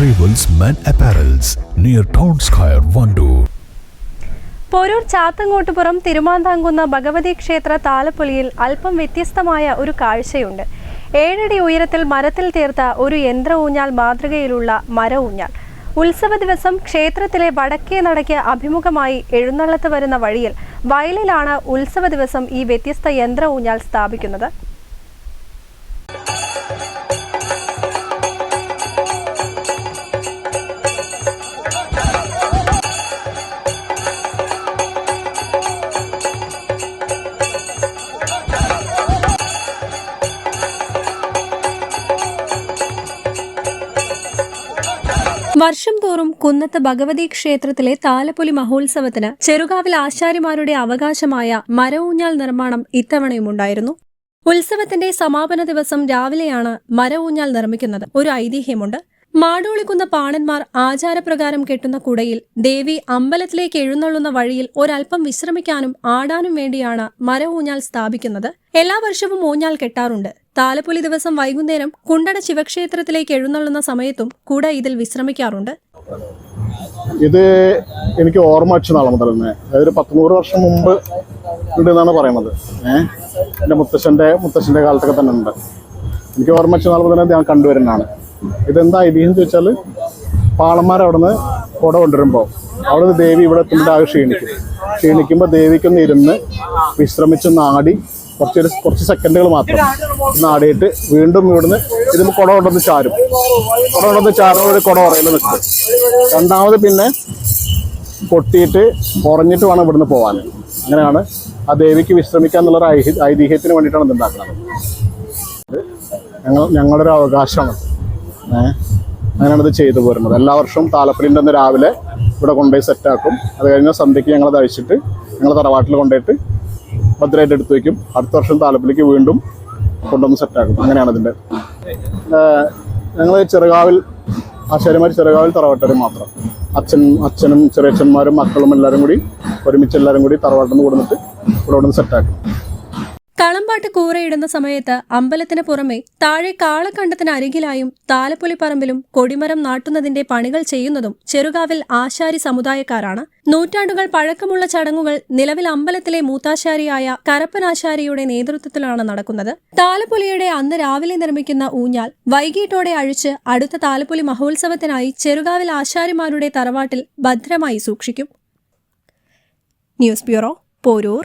Arrivals Men apparels near Town Square, Vandoor. Poroor Chathangottupuram Thirumandhamkunnu Bhagavathi ക്ഷേത്ര താലപ്പൊലിയിൽ അല്പം വ്യത്യസ്തമായ ഒരു കാഴ്ചയുണ്ട്. ഏഴടി ഉയരത്തിൽ മരത്തിൽ തീർത്ത ഒരു യന്ത്ര ഊഞ്ഞാൽ മാതൃകയിലുള്ള മര ഊഞ്ഞാൽ ഉത്സവ ദിവസം ക്ഷേത്രത്തിലെ വടക്കേ നടയ്ക്ക് അഭിമുഖമായി എഴുന്നള്ളത്ത് വരുന്ന വഴിയിൽ വയലിലാണ് ഉത്സവ ദിവസം ഈ വ്യത്യസ്ത യന്ത്ര ഊഞ്ഞാൽ സ്ഥാപിക്കുന്നത്. വർഷം തോറും കുന്നത്ത് ഭഗവതി ക്ഷേത്രത്തിലെ താലപ്പൊലി മഹോത്സവത്തിന് ചെറുകാവിൽ ആശാരിമാരുടെ അവകാശമായ മരഊഞ്ഞാൽ നിർമ്മാണം ഇത്തവണയും ഉണ്ടായിരുന്നു. ഉത്സവത്തിന്റെ സമാപന ദിവസം രാവിലെയാണ് മരഊഞ്ഞാൽ നിർമ്മിക്കുന്നത്. ഒരു ഐതിഹ്യമുണ്ട്. മാടോളിക്കുന്ന പാണന്മാർ ആചാരപ്രകാരം കെട്ടുന്ന കുടയിൽ ദേവി അമ്പലത്തിലേക്ക് എഴുന്നള്ളുന്ന വഴിയിൽ ഒരൽപ്പം വിശ്രമിക്കാനും ആടാനും വേണ്ടിയാണ് മരഊഞ്ഞാൽ സ്ഥാപിക്കുന്നത്. എല്ലാ വർഷവും ഊഞ്ഞാൽ കെട്ടാറുണ്ട്. താലപ്പൊലി ദിവസം വൈകുന്നേരം കുണ്ടട ശിവക്ഷേത്രത്തിലേക്ക് എഴുന്നള്ളുന്ന സമയത്തും കൂടെ ഇതിൽ വിശ്രമിക്കാറുണ്ട്. ഇത് എനിക്ക് ഓർമ്മ വെച്ച നാളെ മുതൽ തന്നെ ഒരു പത്തുനൂറ് വർഷം മുമ്പ് ഉണ്ട് എന്നാണ് പറയുന്നത്. ഏഹ് എന്റെ മുത്തശ്ശന്റെ മുത്തശ്ശന്റെ കാലത്തൊക്കെ തന്നെ ഉണ്ട്. എനിക്ക് ഓർമ്മ വെച്ച നാളെ മുതൽ ഞാൻ കണ്ടുവരുന്നതാണ്. ഇതെന്താ ഐതിഹ്യം ചോദിച്ചാൽ പാളന്മാർ അവിടെ നിന്ന് കുട കൊണ്ടുവരുമ്പോൾ അവിടെ നിന്ന് ദേവി ഇവിടെ എത്തുമ്പോൾ ക്ഷീണിക്കും. ക്ഷീണിക്കുമ്പോൾ ദേവിക്കൊന്ന് ഇരുന്ന് വിശ്രമിച്ച് നാടി കുറച്ചൊരു കുറച്ച് സെക്കൻഡുകൾ മാത്രം നാടിയിട്ട് വീണ്ടും ഇവിടുന്ന് ഇതിന് കുട കൊണ്ടുവന്ന് ചാരും. കുട കൊണ്ടുവന്ന് ഒരു കുട ഉറയിൽ നിൽക്കും. രണ്ടാമത് പിന്നെ പൊട്ടിയിട്ട് ഉറഞ്ഞിട്ട് വേണം ഇവിടുന്ന് പോകാൻ അങ്ങനെയാണ് ആ ദേവിക്ക് വിശ്രമിക്കുക എന്നുള്ളൊരു ഐതി ഐതിഹ്യത്തിന് വേണ്ടിയിട്ടാണ് ഇത് ഉണ്ടാക്കുന്നത്. ഇത് ഞങ്ങൾ ഞങ്ങളുടെ ഒരു അവകാശമാണ്. ഏഹ് അങ്ങനെയാണ് ഇത് ചെയ്തു പോരുന്നത്. എല്ലാ വർഷവും താലപ്പൊലിന്റെ അന്ന് രാവിലെ ഇവിടെ കൊണ്ടുപോയി സെറ്റാക്കും അത് കഴിഞ്ഞാൽ സന്ധ്യയ്ക്ക് ഞങ്ങളത് അഴിച്ചിട്ട് ഞങ്ങൾ തറവാട്ടിൽ കൊണ്ടുപോയിട്ട് ഭദ്രമായിട്ട് എടുത്തു വയ്ക്കും അടുത്ത വർഷം താലപ്പിലേക്ക് വീണ്ടും കൊണ്ടുവന്ന് സെറ്റാക്കും അങ്ങനെയാണ് ഇതിന്റെ ഞങ്ങൾ ചെറുകാവിൽ ആശാരിമാർ ചെറുകാവിൽ തറവാട്ടർ മാത്രം. അച്ഛൻ അച്ഛനും ചെറിയച്ഛന്മാരും മക്കളും എല്ലാവരും കൂടി ഒരുമിച്ച് എല്ലാവരും കൂടി തറവാട്ടിൽ നിന്ന് കൊടുത്തിട്ട് ഇവിടെ കൊണ്ടുവന്ന് സെറ്റാക്കും കളമ്പാട്ട് കൂറയിടുന്ന സമയത്ത് അമ്പലത്തിന് പുറമെ താഴെ കാളക്കണ്ടത്തിന് അരികിലായും താലപ്പൊലിപ്പറമ്പിലും കൊടിമരം നാട്ടുന്നതിന്റെ പണികൾ ചെയ്യുന്നതും ചെറുകാവിൽ ആശാരി സമുദായക്കാരാണ്. നൂറ്റാണ്ടുകൾ പഴക്കമുള്ള ചടങ്ങുകൾ നിലവിൽ അമ്പലത്തിലെ മൂത്താശാരിയായ കരപ്പനാശാരിയുടെ നേതൃത്വത്തിലാണ് നടക്കുന്നത്. താലപ്പൊലിയുടെ അന്ന് രാവിലെ നിർമ്മിക്കുന്ന ഊഞ്ഞാൽ വൈകിട്ടോടെ അഴിച്ച് അടുത്ത താലപ്പൊലി മഹോത്സവത്തിനായി ചെറുകാവിൽ ആശാരിമാരുടെ തറവാട്ടിൽ ഭദ്രമായി സൂക്ഷിക്കും. News bureau Porur.